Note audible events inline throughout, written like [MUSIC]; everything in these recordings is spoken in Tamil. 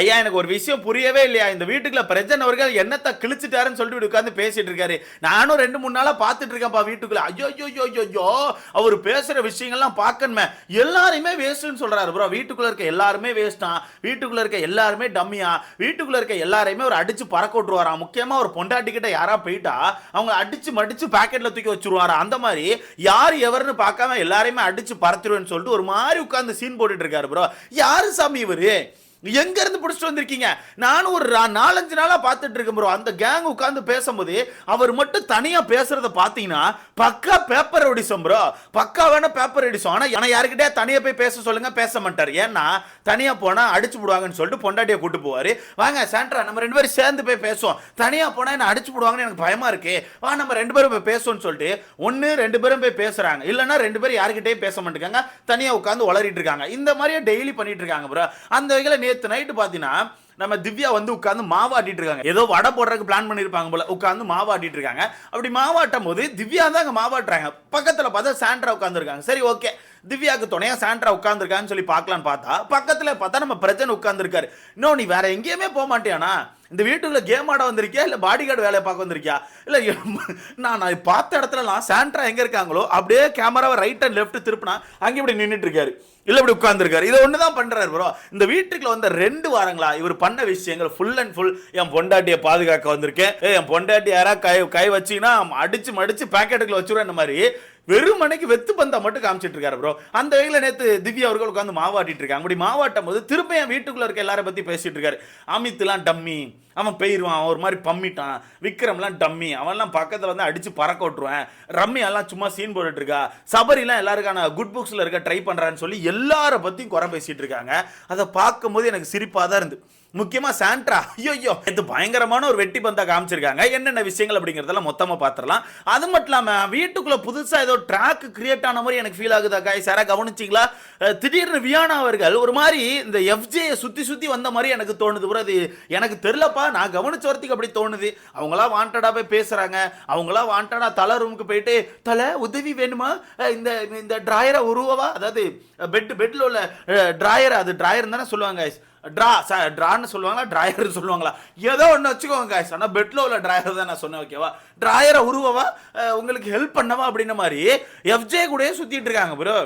ஐயா எனக்கு ஒரு விஷயம் புரியவே இல்லையா? இந்த வீட்டுக்குள்ள பிரஜன் அவர்கள் என்னத்தை கிழிச்சிட்டாருன்னு சொல்லிட்டு உட்காந்து பேசிட்டு இருக்காரு. நானும் ரெண்டு மூணு நாளா பார்த்துட்டு இருக்கேன்ப்பா வீட்டுக்குள்ள. ஐயோ ஐயோ ஐயோ அவர் பேசுற விஷயங்கள்லாம் பார்க்கணுமே. எல்லாருமே வேஸ்ட்னு சொல்றாரு ப்ரோ வீட்டுக்குள்ள இருக்க எல்லாருமே வேஸ்டா வீட்டுக்குள்ள இருக்க எல்லாருமே டம்மியா வீட்டுக்குள்ள இருக்க எல்லாரையுமே ஒரு அடிச்சு பறக்க விட்டுருவாரா முக்கியமா ஒரு பொண்டாட்டி கிட்ட யாரா போயிட்டா அவங்க அடிச்சு மடிச்சு பாக்கெட்ல தூக்கி வச்சிருவாரா? அந்த மாதிரி யார் எவர்னு பார்க்காம எல்லாரையுமே அடிச்சு பறத்துருவேன்னு சொல்லிட்டு ஒரு மாதிரி உட்காந்து சீன் போட்டுட்டு இருக்காரு ப்ரோ யாரு சாமி இவரு? எங்க இருந்து பிடிச்சிட்டு வந்திருக்கீங்க? நானும் ஒரு நாலஞ்சு நாளா பார்த்துட்டு இருக்கேன் ப்ரோ அந்த கேங் உட்காந்து பேசும்போது அவர் மட்டும் தனியா பேசுறத பாத்தீங்கன்னா பக்கா பேப்பர் அடிசம் ப்ரோ பக்கா வேணா பேப்பர் அடிசம் ஆனா ஆனா யாருக்கிட்டே தனியா போய் பேச சொல்லுங்க பேச மாட்டார். ஏன்னா தனியா போனா அடிச்சு விடுவாங்கன்னு சொல்லிட்டு பொண்டாட்டியை கூட்டு போவாரு. வாங்க சாண்ட்ரா நம்ம ரெண்டு பேரும் சேர்ந்து போய் பேசுவோம். தனியா போனா என்ன அடிச்சு விடுவாங்கன்னு எனக்கு பயமா இருக்கு. வா நம்ம ரெண்டு பேரும் போய் பேசுவோம்னு சொல்லிட்டு ஒன்னு ரெண்டு பேரும் போய் பேசுறாங்க. இல்லைன்னா ரெண்டு பேரும் யாருக்கிட்டே பேச மாட்டேங்காங்க. தனியா உட்காந்து உளறிட்டு இருக்காங்க. இந்த மாதிரியே டெய்லி பண்ணிட்டு இருக்காங்க ப்ரோ அந்த வகையில் நேத்து நைட்டு பார்த்தீங்கன்னா நம்ம திவ்யா வந்து உட்காந்து மாவாட்டிட்டு இருக்காங்க. ஏதோ வடை போடுறதுக்கு பிளான் பண்ணியிருப்பாங்க போல. உட்காந்து மாவாட்டிட்டு இருக்காங்க. அப்படி மாவாட்டும் போது திவ்யா தான் அங்கே மாவாட்டுறாங்க பக்கத்தில் பார்த்தா சாண்ட்ரா உட்காந்துருக்காங்க சரி ஓகே திவ்யாக்கு துணையா சாண்ட்ரா உட்காந்துருக்கான்னு சொல்லி பார்க்கலான்னு பார்த்தா பக்கத்தில் பார்த்தா நம்ம பிரச்சனை உட்காந்துருக்காரு இன்னும் நீ வேற எங்கேயுமே போக மாட்டியானா இந்த வீட்டுக்குள்ள கேம் ஆட வந்திருக்கியா? இல்லை பாடி கார்டு வேலையை பார்க்க வந்திருக்கியா? இல்லை [LAUGHS] நான் நான் பார்த்த இடத்துலலாம் சாண்ட்ரா எங்கே இருக்காங்களோ அப்படியே கேமராவை ரைட் அண்ட் லெஃப்ட் திருப்பினா அங்கே இப்படி நின்றுட்டு இருக்காரு. இல்லை இப்படி உட்காந்துருக்காரு இதை ஒன்று தான் பண்ணுறாரு ப்ரோ இந்த வீட்டுக்குள்ள வந்த ரெண்டு வாரங்களா இவர் பண்ண விஷயங்கள் ஃபுல் அண்ட் ஃபுல் என் பொண்டாட்டியை பாதுகாக்க வந்திருக்கேன். என் பொண்டாட்டி யாராவது கை கை வச்சீங்கன்னா அடிச்சு மடிச்சு பேக்கெட்டுக்குள்ள வச்சுருவேன் மாதிரி. வெறும் வெத்து பந்தா மட்டும் காமிச்சிட்டு இருக்காரு ப்ரோ அந்த வகையில் நேற்று திவ்யா அவர்கள் உட்காந்து மாவாட்டிட்டு இருக்காங்க. அப்படி மாவாட்டும் போது திரும்ப என் வீட்டுக்குள்ள இருக்க எல்லாரை பத்தி பேசிட்டு இருக்காரு. அமித்லாம் டம்மி. அவன் பெயிருவான். அவன் ஒரு மாதிரி பம்மிட்டான். விக்ரம்லாம் டம்மி. அவன்லாம் பக்கத்தில் வந்து அடிச்சு பறக்க விட்டுருவேன். ரம்மியெல்லாம் சும்மா சீன் போட்டுட்டு இருக்கா. சபரிலாம் எல்லாருக்கான குட் புக்ஸ்ல இருக்க ட்ரை பண்றான்னு சொல்லி எல்லார பத்தியும் குறை பேசிட்டு இருக்காங்க. அதை பார்க்கும்போது எனக்கு சிரிப்பாக தான் இருந்து. முக்கியமாக சாண்ட்ரா. ஐயோ இது பயங்கரமான ஒரு வெட்டி பந்தா காமிச்சிருக்காங்க. என்னென்ன விஷயங்கள் அப்படிங்கிறதெல்லாம் மொத்தமாக பார்த்துடலாம் அது மட்டும் இல்லாமல் வீட்டுக்குள்ளே புதுசாக ஏதோ ட்ராக் கிரியேட் ஆன மாதிரி எனக்கு ஃபீல் ஆகுதா காய் சாரா கவனிச்சிங்களா? திடீர்னு வியானா அவர்கள் ஒரு மாதிரி இந்த எஃப்ஜேயை சுற்றி சுற்றி வந்த மாதிரி எனக்கு தோணுது. ப்ரோ அது எனக்கு தெரிலப்பா நான் கவனிச்ச வரத்துக்கு அப்படி தோணுது. அவங்களா வாண்டடாக போய் பேசுகிறாங்க அவங்களாம் வாண்டடாக தலை ரூமுக்கு போயிட்டு தலை உதவி வேணுமா? இந்த இந்த ட்ராயரை உருவவா? அதாவது பெட் பெட்டில் உள்ள ட்ராயர் அது ட்ராயர் தானே சொல்லுவாங்க. ட்ரா ட்ரான்னு சொல்லுவாங்களா? ட்ராயர்னு சொல்லுவாங்களா? ஏதோ ஒன்று வச்சுக்கோங்க guys. ஆனால் பெட்டில் உள்ள ட்ராயர் தான் நான் சொன்னேன் ஓகேவா ட்ராயரை உருவவா? உங்களுக்கு ஹெல்ப் பண்ணவா? அப்படின்ன மாதிரி எஃப்ஜே கூடயே சுற்றிட்டு இருக்காங்க ப்ரோ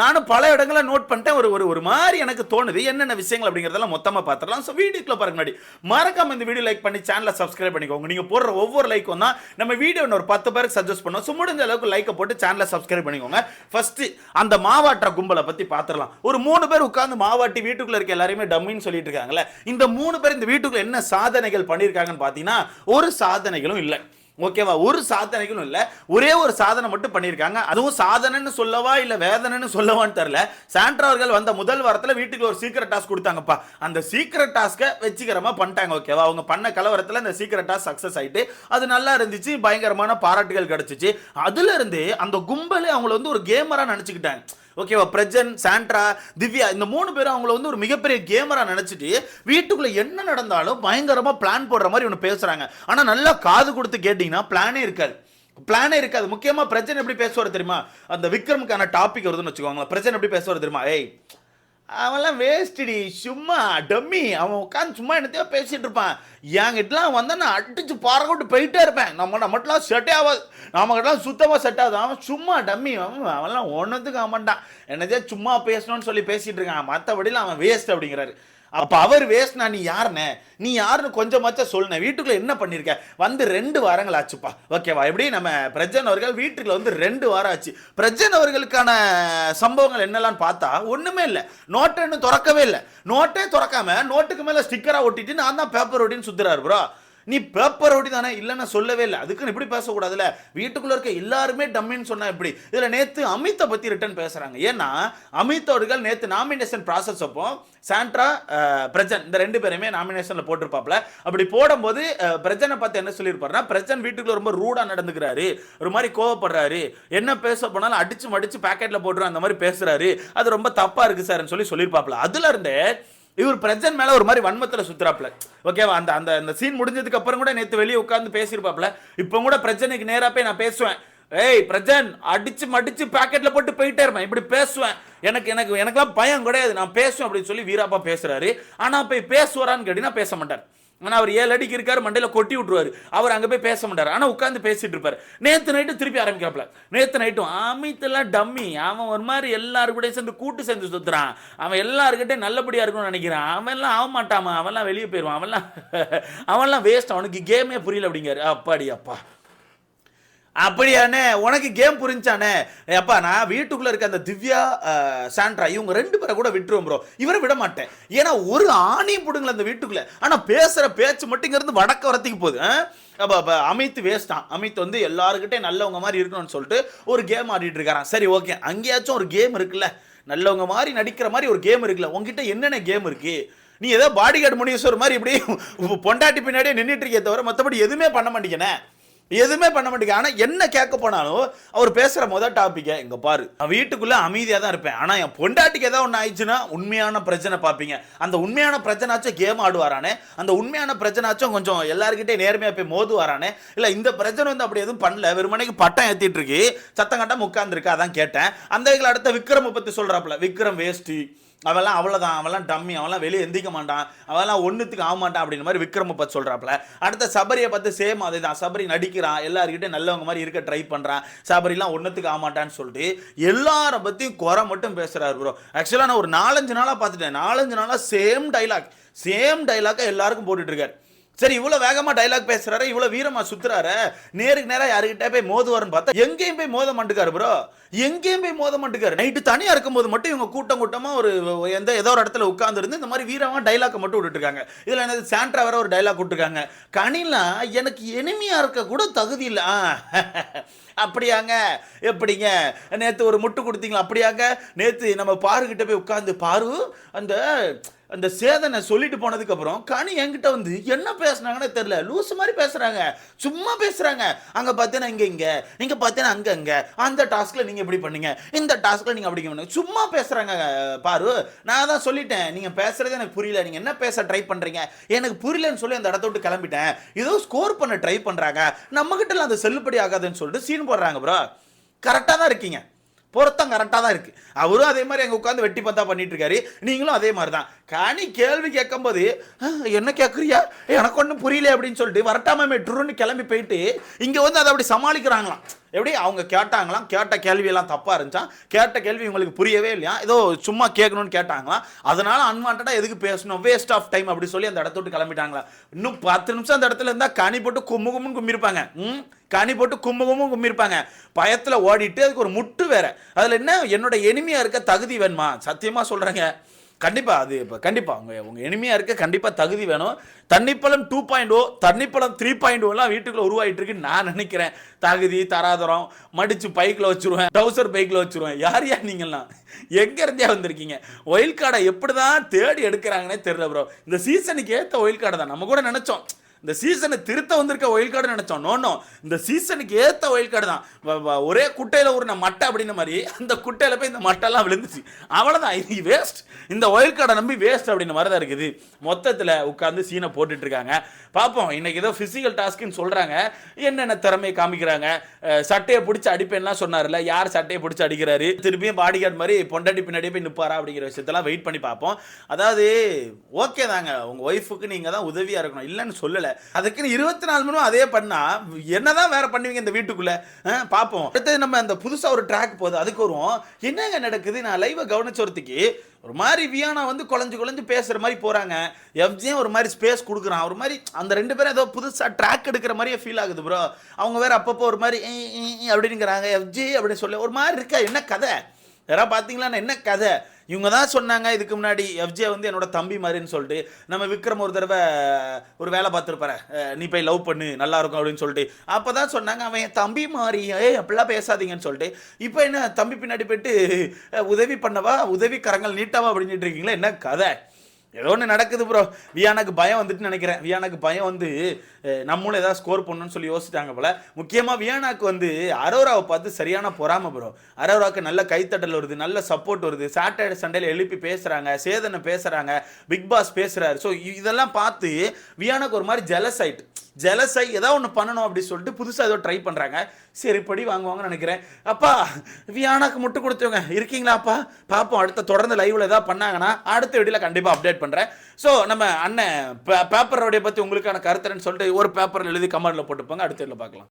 நானும் பல இடங்களை நோட் பண்ணிட்டேன். ஒரு ஒரு ஒரு மாதிரி எனக்கு தோணுது. என்னென்ன விஷயங்கள் அப்படிங்கிறதெல்லாம் மொத்தமாக பார்த்துடலாம். ஸோ வீடியோக்குள்ள பாருங்க முன்னாடி மறக்காம இந்த வீடியோ லைக் பண்ணி சேனலை சப்ஸ்கிரைப் பண்ணிக்கோங்க. நீங்கள் போடுற ஒவ்வொரு லைக்கும் தான் நம்ம வீடியோ ஒரு பத்து பேருக்கு சஜஸ்ட் பண்ணோம் ஸோ முடிஞ்ச அளவுக்கு லைக்கை போட்டு சேனலை சப்ஸ்கிரைப் பண்ணிக்கோங்க. ஃபஸ்ட்டு அந்த மாவாட்டுற கும்பலை பற்றி பார்த்துடலாம். ஒரு மூணு பேர் உட்காந்து மாவாட்டி வீட்டுக்குள்ளே இருக்க எல்லாருமே டம்மின்னு சொல்லிட்டு இருக்காங்கல்ல இந்த மூணு பேர் இந்த வீட்டுக்குள்ளே என்ன சாதனைகள் பண்ணியிருக்காங்கன்னு பார்த்தீங்கன்னா ஒரு சாதனைகளும் இல்லை. ஓகேவா? ஒரு சாதனைகளும் இல்லை. ஒரே ஒரு சாதனை மட்டும் பண்ணியிருக்காங்க அதுவும் சாதனைன்னு சொல்லவா இல்லை வேதனைன்னு சொல்லவான்னு தெரில சாண்ட்ரா அவர்கள் வந்த முதல் வாரத்தில் வீட்டுக்கு ஒரு சீக்கிரட் டாஸ்க் கொடுத்தாங்கப்பா. அந்த சீக்கிரட் டாஸ்க்கை வெற்றிகரமாக பண்ணிட்டாங்க ஓகேவா? அவங்க பண்ண கலவரத்தில் அந்த சீக்கிரட் டாஸ்க் சக்ஸஸ் ஆகிட்டு அது நல்லா இருந்துச்சு பயங்கரமான பாராட்டுகள் கிடச்சிச்சு. அதுலேருந்து அந்த கும்பலே அவங்கள வந்து ஒரு கேமராக நினச்சிக்கிட்டாங்க. ஓகேவா? பிரஜன் சாண்ட்ரா திவ்யா இந்த மூணு பேரும் அவங்கள வந்து ஒரு மிகப்பெரிய கேமரா நினைச்சிட்டு வீட்டுக்குள்ள என்ன நடந்தாலும் பயங்கரமா பிளான் போடுற மாதிரி ஒன்று பேசுறாங்க. ஆனா நல்லா காது கொடுத்து கேட்டீங்கன்னா பிளானே இருக்காது. பிளானே இருக்காது. முக்கியமா பிரச்சனை எப்படி பேசுவார் தெரியுமா? அந்த விக்ரமுக்கான டாபிக் வருதுன்னு வச்சுக்கோங்களேன். பிரச்சனை எப்படி பேசுவார் தெரியுமா? ஏய் அவன்லாம் வேஸ்டடி சும்மா டம்மி. அவன் உட்காந்து சும்மா என்னத்தையோ பேசிகிட்டு இருப்பான். என்கிட்டலாம் வந்தா நான் அடித்து பாறக்கோட்டு போயிட்டே இருப்பேன். நம்ம நம்மட்டலாம் செட்டே ஆகாது நம்மகிட்டலாம் சுத்தமாக செட் ஆகுது. அவன் சும்மா டம்மி. அவன் அவன்லாம் ஒன்றுத்துக்கு அவன்டான் என்னதே சும்மா பேசணும்னு சொல்லி பேசிகிட்டு இருக்கான். மற்றபடிலாம் அவன் வேஸ்ட் அப்படிங்கிறாரு. அப்ப அவர் வேஸ்ட்னா நீ யாருண்ணே நீ யாருன்னு கொஞ்சமாச்சும் சொல்லுன. வீட்டுக்குள்ள என்ன பண்ணிருக்க? வந்து ரெண்டு வாரங்கள் ஆச்சுப்பா. ஓகேவா? எப்படி நம்ம பிரஜன் அவர்கள் வீட்டுக்குள்ள வந்து ரெண்டு வாரம் ஆச்சு. பிரஜன் அவர்களுக்கான சம்பவங்கள் என்னெல்லாம் பார்த்தா ஒண்ணுமே இல்லை. நோட்டை இன்னும் திறக்கவே இல்லை. நோட்டே திறக்காம நோட்டுக்கு மேல ஸ்டிக்கரா ஒட்டிட்டு நான் தான் பேப்பர் ஒட்டின்னு சுத்துறாரு ப்ரோ நீ பேப்பர் ஒட்டி தானே? இல்லைன்னு சொல்லவே இல்லை. அதுக்குன்னு இப்படி பேசக்கூடாதுல வீட்டுக்குள்ள இருக்க எல்லாருமே டம்மின்னு சொன்னா எப்படி? இதுல நேத்து அமித்தை பத்தி ரிட்டர்ன் பேசுறாங்க. ஏன்னா அமித் அவர்கள் நேத்து நாமினேஷன் ப்ராசஸ் அப்போ சாண்ட்ரா பிரஜன் இந்த ரெண்டு பேருமே நாமினேஷன்ல போட்டிருப்பாப்ல. அப்படி போடும்போது பிரஜனை பார்த்து என்ன சொல்லியிருப்பாருன்னா பிரஜன் வீட்டுக்குள்ள ரொம்ப ரூடா நடந்துக்கிறாரு. ஒரு மாதிரி கோவப்படுறாரு. என்ன பேச போனாலும் அடிச்சு மடிச்சு பாக்கெட்ல போட்டுரும் அந்த மாதிரி பேசுறாரு. அது ரொம்ப தப்பா இருக்கு சார்ன்னு சொல்லி சொல்லியிருப்பாப்ல. அதுல இருந்தே இவர் பிரஜன் மேல ஒரு மாதிரி வன்மத்தில் சுத்துறாப்ல ஓகேவா அந்த அந்த அந்த சீன் முடிஞ்சதுக்கு அப்புறம் கூட நேற்று வெளியே உட்காந்து பேசியிருப்பாப்புல. இப்போ கூட பிரஜனுக்கு நேராக போய் நான் பேசுவேன். ஏய் பிரஜன் அடிச்சு மடிச்சு பாக்கெட்ல போட்டு போயிட்டே இருப்பேன் இப்படி பேசுவேன். எனக்கு எனக்கு எனக்குலாம் பயம் கிடையாது. நான் பேசுவேன் அப்படின்னு சொல்லி வீராப்பா பேசுறாரு. ஆனா போய் பேசுவாரான்னு கேட்டீங்கன்னா பேச மாட்டார். ஆனால் அவர் ஏழு அடிக்கு இருக்காரு மண்டையில் கொட்டி விட்ருவார் அவர் அங்கே போய் பேச மாட்டார். ஆனா உட்காந்து பேசிட்டு இருப்பார். நேற்று நைட்டு திருப்பி ஆரம்பிக்காப்ல நேற்று நைட்டும் அமித்தெல்லாம் டம்மி அவன் ஒரு மாதிரி எல்லாரு கூட சேர்ந்து கூட்டு சேர்ந்து சுத்துறான். அவன் எல்லாருக்கிட்டே நல்லபடியா இருக்கணும்னு நினைக்கிறான். அவன் எல்லாம் ஆக மாட்டாமா? அவன்லாம் வெளியே போயிடுவான். அவன்லாம் [LAUGHS] அவன்லாம் வேஸ்ட் அவனுக்கு கேமே புரியல அப்படிங்காரு அப்பாடி அப்பா. அப்படியானே உனக்கு கேம் புரிஞ்சானே அப்பா நான் வீட்டுக்குள்ள இருக்க அந்த திவ்யா சாண்ட்ரா இவங்க ரெண்டு பேரை கூட விட்டுருவோம் ப்ரோ இவரை விட மாட்டேன். ஏன்னா ஒரு ஆணியும் போடுங்களேன் அந்த வீட்டுக்குள்ள. ஆனா பேசுற பேச்சு மட்டும் இங்கிருந்து வடக்க வரத்துக்கு போகுது ஆ? அப்ப அமித் வேஸ்ட் அமித் வந்து எல்லாருக்கிட்டே நல்லவங்க மாதிரி இருக்கணும்னு சொல்லிட்டு ஒரு கேம் ஆடிட்டு இருக்காராம். சரி ஓகே அங்கேயாச்சும் ஒரு கேம் இருக்குல்ல. நல்லவங்க மாதிரி நடிக்கிற மாதிரி ஒரு கேம் இருக்குல்ல. உங்ககிட்ட என்னென்ன கேம் இருக்கு? நீ ஏதோ பாடி கார்டு முனீஸ்வர் மாதிரி இப்படி பொண்டாட்டி பின்னாடியே நின்றுட்டு இருக்கே தவிர மற்றபடி எதுவுமே பண்ண மாட்டேங்கண்ணே. எதுவுமே பண்ண மாட்டேங்க. ஆனால் என்ன கேட்க போனாலும் அவர் பேசுகிற மொதல் டாப்பிக்கை இங்கே பாரு. நான் வீட்டுக்குள்ளே அமைதியாக தான் இருப்பேன். ஆனால் என் பொண்டாட்டிக்கு ஏதாவது ஒன்று ஆயிடுச்சுன்னா உண்மையான பிரச்சனை பார்ப்பீங்க. அந்த உண்மையான பிரச்சனாச்சும் கேம் ஆடுவாரானே. அந்த உண்மையான பிரச்சனாச்சும் கொஞ்சம் எல்லாருக்கிட்டே நேர்மையாக போய் மோதுவாரானே. இல்லை இந்த பிரச்சனை வந்து அப்படி எதுவும் பண்ணல. வெறுமனைக்கு பட்டம் ஏற்றிட்டு இருக்கு. சத்தம் கட்டம் உட்காந்துருக்கு அதான் கேட்டேன். அந்த அடுத்த விக்ரமை பற்றி சொல்கிறாப்புல விக்ரம் வேஸ்ட்டு அவெல்லாம் அவ்வளோதான் அவெல்லாம் டம்மி அவெல்லாம் வெளியே எந்திக்க மாட்டான் அவெல்லாம் ஒன்றுத்துக்கு ஆக மாட்டான் அப்படின்ற மாதிரி விக்ரம பத்தி சொல்றாப்புல. அடுத்த சபரியை பார்த்து சேம் அதே தான் சபரி நடிக்கிறான் எல்லாருக்கிட்டே நல்லவங்க மாதிரி இருக்க ட்ரை பண்ணுறான் சபரிலாம் ஒன்றுத்துக்கு ஆக மாட்டான்னு சொல்லிட்டு எல்லாரை பற்றியும் குறை மட்டும் பேசுகிறாரு ப்ரோ ஆக்சுவலாக நான் ஒரு நாலஞ்சு நாளாக பார்த்துட்டேன் நாலஞ்சு நாளாக சேம் டைலாக் சேம் டைலாக்கை எல்லாருக்கும் போட்டுட்ருக்காரு சரி இவ்வளவு வேகமா டைலாக் பேசுறாரு இவ்வளவு வீரமா சுத்துறாரு. நேருக்கு நேரா யாருக்கிட்ட போய் மோதுவாருன்னு பார்த்தா எங்கேயும் போய் மோத மாட்டுக்காரு ப்ரோ எங்கேயும் போய் மோத மாட்டுக்காரு. நைட்டு தனியா இருக்கும்போது மட்டும் இவங்க கூட்டம் கூட்டமா ஒரு எந்த ஏதோ ஒரு இடத்துல உட்கார்ந்து இருந்து இந்த மாதிரி வீரமா டைலாக் மட்டும் விட்டுட்டு இருக்காங்க இதுல என்னது சாண்ட்ரா வேற ஒரு டைலாக் விட்டுருக்காங்க. கனிலாம் எனக்கு எனிமையா இருக்க கூட தகுதி இல்லை. அப்படியாங்க. எப்படிங்க? நேத்து ஒரு முட்டு கொடுத்தீங்களா? அப்படியாங்க. நேத்து நம்ம பாருகிட்ட போய் உட்கார்ந்து பாரு அந்த அந்த சேதனை சொல்லிட்டு போனதுக்கு அப்புறம் கனி என்கிட்ட வந்து என்ன பேசுனாங்கன்னு தெரியல. லூஸ் மாதிரி பேசுறாங்க. சும்மா பேசுறாங்க. அங்க பார்த்தீங்கன்னா இங்க இங்க. நீங்கள் பார்த்தீங்கன்னா அங்க அங்க. அந்த டாஸ்க்ல நீங்க இப்படி பண்ணீங்க. இந்த டாஸ்க்ல நீங்க அப்படி பண்ணுங்க. சும்மா பேசுறாங்க பாரு. நான் தான் சொல்லிட்டேன். நீங்க பேசுறது எனக்கு புரியல. நீங்க என்ன பேச ட்ரை பண்றீங்க? எனக்கு புரியலன்னு சொல்லி அந்த இடத்த விட்டு கிளம்பிட்டேன். ஏதோ ஸ்கோர் பண்ண ட்ரை பண்றாங்க. நம்ம கிட்ட அந்த செல்லுபடி ஆகாதுன்னு சொல்லிட்டு சீன் போடுறாங்க ப்ரோ கரெக்டாக தான் இருக்கீங்க. பொருத்தம் கரெக்டாக தான் இருக்குது அவரும் அதே மாதிரி அங்கே உட்காந்து வெட்டி பந்தா பண்ணிட்டு இருக்காரு நீங்களும் அதே மாதிரி தான் கனி கேள்வி கேட்கும்போது என்ன கேட்குறியா எனக்கு ஒன்றும் புரியல அப்படின்னு சொல்லிட்டு வரட்டாமே ட்ருன்னு கிளம்பி போயிட்டு இங்கே வந்து அதை அப்படி சமாளிக்கிறாங்களாம். எப்படி? அவங்க கேட்டாங்களாம். கேட்ட கேள்வியெல்லாம் தப்பாக இருந்துச்சான் கேட்ட கேள்வி உங்களுக்கு புரியவே இல்லையா? ஏதோ சும்மா கேட்கணும்னு கேட்டாங்களாம். அதனால அன்வான்டாக எதுக்கு பேசணும்? வேஸ்ட் ஆஃப் டைம் அப்படி சொல்லி அந்த இடத்த விட்டு கிளம்பிட்டாங்களா இன்னும் பத்து நிமிஷம் அந்த இடத்துல இருந்தால் கனி போட்டு கும்மு கும்முன்னு கும்பிருப்பாங்க ம்? கனி போட்டு கும்பகமும் கும்மும் பயத்தில் ஓடிட்டு அதுக்கு ஒரு முட்டு வேற. அதில் என்ன? என்னோட எனிமையாக இருக்க தகுதி வேணுமா? சத்தியமாக சொல்கிறேங்க கண்டிப்பாக அது இப்போ கண்டிப்பாக உங்கள் உங்கள் எனிமையாக இருக்க கண்டிப்பாக தகுதி வேணும். தண்ணிப்பழம் டூ பாயிண்ட் ஓ தண்ணிப்பழம் த்ரீ பாயிண்ட் ஓலாம் வீட்டுக்குள்ளே உருவாயிட்டு இருக்குன்னு நான் நினைக்கிறேன். தகுதி தராதரம் மடித்து பைக்கில் வச்சுருவேன் ட்ரௌசர் பைக்கில் வச்சிருவேன். யார் யார் நீங்கள்லாம்? எங்கேருந்தே வந்திருக்கீங்க? ஒயில் கார்டை எப்படிதான் தேடி எடுக்கிறாங்கன்னே தெரியல ப்ரோ இந்த சீசனுக்கு ஏற்ற ஒயில் கார்டை தான். நம்ம கூட நினச்சோம். இந்த சீசனை திருத்த வந்திருக்க ஒயில் கார்டு நினைச்சோம். நோ இந்த சீசனுக்கு ஏத்த ஒயில் கார்டு தான். வ- ஒரே குட்டையில ஊறின மட்டை அப்படின்ன மாதிரி அந்த குட்டையில போய் இந்த மட்டைலாம் விழுந்துச்சு. அவ்வளவுதான். இது வேஸ்ட் இந்த ஒயில் கார்டை நம்பி வேஸ்ட் அப்படின்னு மாதிரி தான் இருக்குது. மொத்தத்துல உட்கார்ந்து சீனை போட்டுட்டு இருக்காங்க பார்ப்போம் இன்னைக்கு ஏதோ பிசிக்கல் டாஸ்க்னு சொல்றாங்க. என்னென்ன திறமையை காமிக்கிறாங்க? சட்டையை பிடிச்சி அடிப்பேன்லாம் சொன்னார்ல யார் சட்டையை பிடிச்சி அடிக்கிறாரு? திருப்பியும் பாடி கார்டு மாதிரி பொண்டாட்டி பின்னாடியே போய் நிப்பாரா அப்படிங்கிற விஷயத்தெல்லாம் வெயிட் பண்ணி பார்ப்போம் அதாவது ஓகே தாங்க. உங்க ஒய்ஃபுக்கு நீங்க தான் உதவியா இருக்கணும். இல்லைன்னு சொல்லல. அதுக்குன்னு இருபத்தி நாலு மணி அதே பண்ணா என்னதான் வேற பண்ணுவீங்க இந்த வீட்டுக்குள்ள? பார்ப்போம் அடுத்தது நம்ம அந்த புதுசா ஒரு ட்ராக் போகுது அதுக்கு வருவோம். என்னங்க நடக்குது? நான் லைவை கவனிச்சொருத்துக்கு ஒரு மாதிரி வியானா வந்து குழஞ்சு குழஞ்சு பேசுற மாதிரி போறாங்க. எஃப்ஜியும் ஒரு மாதிரி ஸ்பேஸ் கொடுக்குறான். ஒரு மாதிரி அந்த ரெண்டு பேரும் ஏதோ புதுசா ட்ராக் எடுக்கிற மாதிரியே ஃபீல் ஆகுது ப்ரோ அவங்க வேற அப்பப்போ ஒரு மாதிரி அப்படிங்கிறாங்க எஃப்ஜி அப்படின்னு சொல்லி ஒரு மாதிரி இருக்கா? என்ன கதை? யாராவது பார்த்தீங்களா என்ன கதை? இவங்க தான் சொன்னாங்க இதுக்கு முன்னாடி எஃப்ஜே வந்து என்னோட தம்பி மாதிரின்னு சொல்லிட்டு நம்ம விக்ரம் ஒரு தடவை ஒரு வேலை பார்த்துருப்பாரு நீ போய் லவ் பண்ணு நல்லா இருக்கும் அப்படின்னு சொல்லிட்டு. அப்போ தான் சொன்னாங்க அவன் என் தம்பி மாதிரி ஏ அப்படிலாம் பேசாதீங்கன்னு சொல்லிட்டு. இப்போ என்ன தம்பி பின்னாடி போயிட்டு உதவி பண்ணவா உதவி கரங்கள் நீட்டவா அப்படின்ட்டு இருக்கீங்களா? என்ன கதை? ஏதோ ஒன்று நடக்குது ப்ரோ வியானாக்கு பயம் வந்துட்டு நினைக்கிறேன். வியானாக்கு பயம் வந்து நம்மளும் ஏதாவது ஸ்கோர் பண்ணணும்னு சொல்லி யோசிச்சிட்டாங்க போல. முக்கியமாக வியானாக்கு வந்து அரோராவை பார்த்து சரியான பொறாம ப்ரோ அரோராவுக்கு நல்ல கைத்தட்டல் வருது நல்ல சப்போர்ட் வருது. சாட்டர்டே சண்டேல எழுப்பி பேசுகிறாங்க சேதனை பேசுகிறாங்க பிக் பாஸ் பேசுகிறாரு ஸோ இதெல்லாம் பார்த்து வியானாக்கு ஒரு மாதிரி ஜெலஸ் ஆயிட்டு ஜெலஸ் ஏதாவது ஒன்று பண்ணணும் அப்படின்னு சொல்லிட்டு புதுசாக ஏதோ ட்ரை பண்ணுறாங்க சரி படி வாங்குவாங்கன்னு நினைக்கிறேன். அப்பா வியானாக்கு முட்டு கொடுத்தவங்க இருக்கீங்களாப்பா பார்ப்போம் அடுத்த தொடர்ந்து லைவில் ஏதாவது பண்ணாங்கன்னா அடுத்த வீடியோவில் கண்டிப்பாக அப்டேட் பண்ணுறேன் ஸோ நம்ம அண்ணன் பேப்பரோடைய பற்றி உங்களுக்கான கருத்துன்னு சொல்லிட்டு ஒரு பேப்பரில் எழுதி கமெண்டில் போட்டுப்பாங்க. அடுத்த இதில் பார்க்கலாம்.